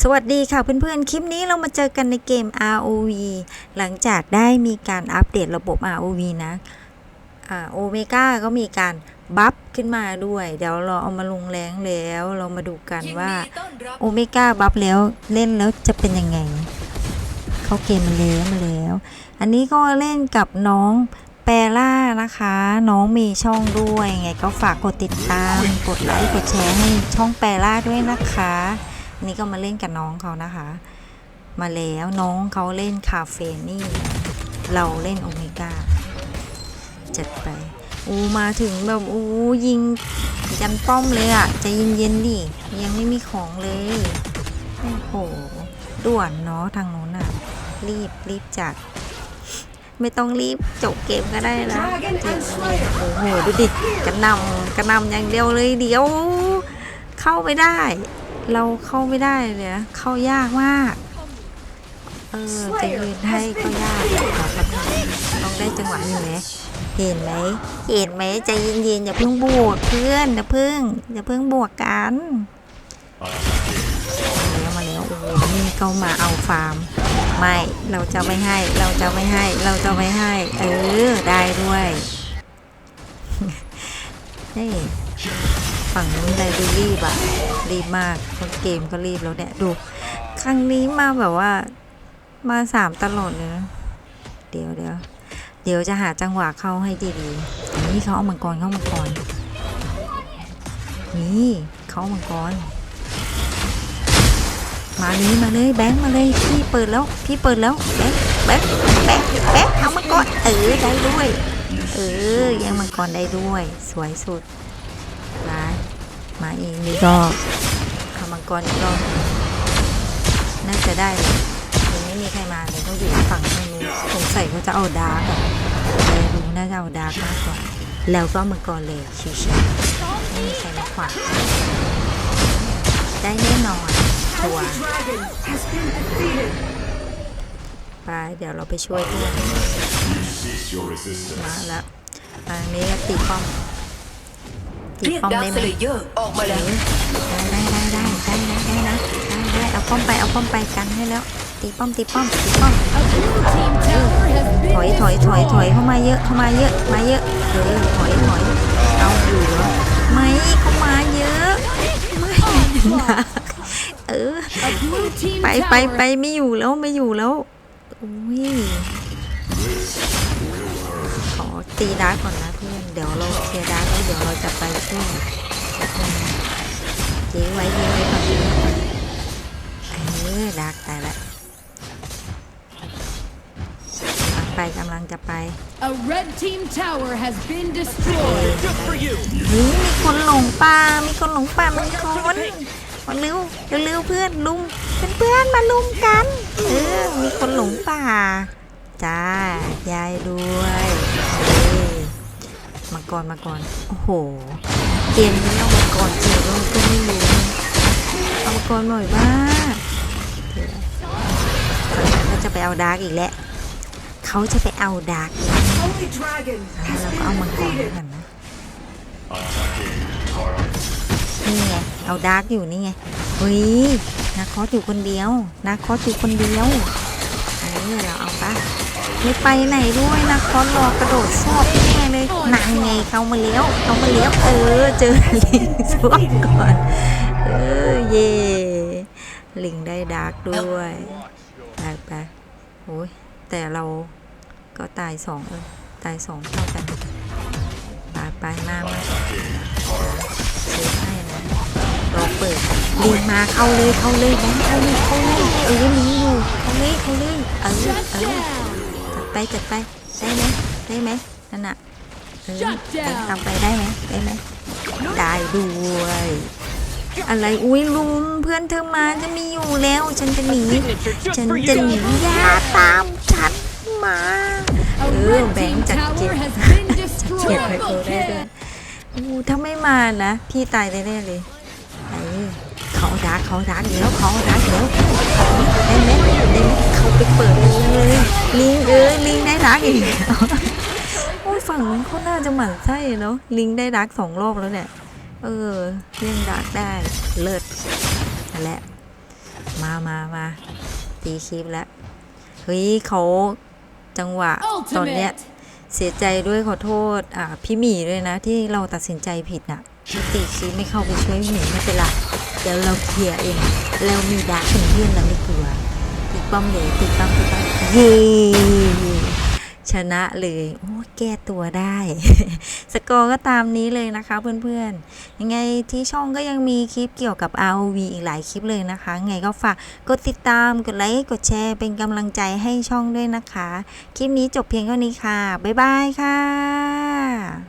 สวัสดีค่ะเพื่อนๆ คลิปนี้เรามาเจอกันในเกม ROV หลังจากได้มีการอัปเดตระบบ ROV นะอ่าโอเมก้าก็มีการบัฟขึ้นมาด้วย เดี๋ยวเราเอามาลงแรงแล้ว เรามาดูกันว่าโอเมก้าบัฟแล้วเล่นแล้วจะเป็นยังไง เข้าเกมมาแล้วมาแล้ว อันนี้ก็เล่นกับน้องแปล่านะคะ น้องมีช่องด้วยไงก็ฝากกดติดตาม กดไลค์กดแชร์ให้ช่องแปล่าด้วยนะคะ นี่ก็มาเล่นกับน้องเขานะคะ มาแล้วน้องเขาเล่นคาเฟนี่ เราเล่นโอเมก้าจัดไปอูมาถึงแบบอูยิงยันป้อมเลยอะ่ะจะเย็นๆดิยังไม่มีของเลยโอ้โหด่วนเนาะทางโน้นอะ่ะ รีบรีบจัด ไม่ต้องรีบจบเกมก็ได้นะโอ้โหดูดิกระนำกระนำอย่างเดียวเลยเดี๋ยว เข้าไม่ได้ เราเข้าไม่ได้เลยนะเข้ายากมาก เออจะยืนให้ก็ยากขอแบบต้องได้จังหวะนี้ไหมเห็นไหมเห็นไหมใจเย็นๆอย่าเพิ่งบวกเพื่อนอย่าเพิ่งอย่าเพิ่งบวกกันมาแล้วมาแล้วโอ้โหนี่ก็มาเอาฟาร์มไม่เราจะไม่ให้เราจะไม่ให้เราจะไม่ให้ เออได้ด้วยนี่ ฝั่งนู้นได้ดูรีบอะรีบมากคนเกมก็รีบแล้วเนี่ยดู ครั้งนี้มาแบบว่า มาสามตลอดเลยนะเดี๋ยวเดี๋ยวเดี๋ยวจะหาจังหวะเข้าให้ดีๆนนี้เขาเอามังกรเข้ามังกรนี่เขาเอามังกรมาเลยมาเลยแบงค์มาเลยพี่เปิดแล้วพี่เปิดแล้วแบงค์แบงค์แบงค์แบงค์เอามังกรเออได้ด้วย เออยังมังกรได้ด้วย สวยสุด มาอีกนี่ก็ทำมังกรอีกรอบน่าจะได้เลยยังไม่มีใครมาเลยต้องอยู่ฝั่งนู้นสงสัยเขาจะเอาดาร์กอะแต่ดูน่าจะเอาดาร์กมากกว่า แล้วก็มังกรเลยชิวๆไม่มีใครมาขวางได้แน่นอนชัวไปเดี๋ยวเราไปช่วยเพื่อนมาแล้วทางนี้ก็ตีป้อมีป้อมได้ไหมเยอร์ออกมาแล้วได้ได้ได้ได้ได้ได้นะได้ได้เอาป้อมไปเอาป้อมไปกันให้แล้ว ตีป้อมตีป้อมตีป้อมถอยถอยถอยถอยเข้ามาเยอะเข้ามาเยอะมาเยอะเออถอยถอยเอาอยู่เหรอไม่เข้ามาเยอะไม่นะเออไปไปไปไม่อยู่แล้วไม่อยู่แล้วอุ้ยขอตีดาร์กก่อนนะ เพื่อนเดี๋ยวเราเคลียร์ดาร์กแล้วเดี๋ยวเราจะไปช่วยเจ๊ไว้เจ๊ไว้ก่อนเออดาร์กตายละกำลังไปกำลังจะไป A red team tower has been destroyed. เฮ้ยมีคนหลงป่า มีคนหลงป่ามันคนมาเร็วเร็วๆเพื่อนลุมเป็นเพื่อนๆมาลุมกัน เออ มีคนหลงป่า จ้ายายด้วยเอ้ย มังกรมาก่อน โอ้โห เกมนี้เอามังกรจริงก็ก็ไม่รู้เอามังกรหน่อยบ้างเขาจะไปเอาดาร์กอีกแล้ว เขาจะไปเอาดาร์กแล้วเราก็เอามังกรด้วยกันนะนี่ไง เอาดาร์กอยู่นี่ไงเฮ้ยนาคอสอยู่คนเดียวนาคอสอยู่คนเดียวเออเราเอาปะไม่ไปไหนด้วยนาคอสรอกระโดดซอบแน่เลยหนา เข้ามาเลี้ยวเข้ามาเลี้ยวเออเจอลิงซวบก่อน เออเย่ลิงได้ดาร์กด้วยไปไปโอ้ยแต่เราก็ตายสองเออตายสองเท่ากันไปไปมามาเซฟให้นะรอเปิดลิงมาเข้าเลยเข้าเลยแบงเข้าเลยเข้าเลยเออลิงอยู่เข้าเลยเข้าเลยเออเออจัดไปจัดไปได้ไหมได้ไหมนั่นน่ะ เออแบงค์ทำไปได้ไหมได้ไหมได้ด้วย อะไรอุ้ยลุงเพื่อนเธอมาจะมีอยู่แล้ว ฉันจะหนี ฉันจะหนีอย่าตามฉันมา A Ooh, red bang, team chặt tower chặt. has been เจ็บไปโค destroyed. ได้ด้วยอู้ถ้าไม่มานะ พี่ตายแน่ๆเลยเออเขาดักเขาดักเดี๋ยวเขาดักเดี๋ยวได้ไหมได้ไหมเขาไปเปิดลิงเลยลิงเออลิงได้ดักอีกแล้วโอ้ย ฝั่งนู้นเขาน่าจะหมั่นไส้เนาะลิงได้ดักสองรอบแล้วเนี่ย เออเล่นดักได้เลิศนั่นแหละ มามามาตีคลิปแล้วเฮ้ยเขาจังหวะตอนเนี้ย Ultimate. เสียใจด้วยขอโทษอ่าพี่หมีด้วยนะ ที่เราตัดสินใจผิดน่ะที่ตีคลิปไม่เข้าไปช่วยพี่หมีไม่เป็นไรเดี๋ยวเราเคลียร์เองเรามีดาร์คเป็นเพื่อนเราไม่กลัวตีป้อมเลยตีป้อมตีป้อมเย้ ชนะเลยโอ้แก้ตัวได้ สกอร์ก็ตามนี้เลยนะคะเพื่อนๆ ยังไงที่ช่องก็ยังมีคลิปเกี่ยวกับ ROV อีกหลายคลิปเลยนะคะ ไงก็ฝากกดติดตาม กดไลค์ กดแชร์เป็นกำลังใจให้ช่องด้วยนะคะ คลิปนี้จบเพียงเท่านี้ค่ะ บ๊ายบายค่ะ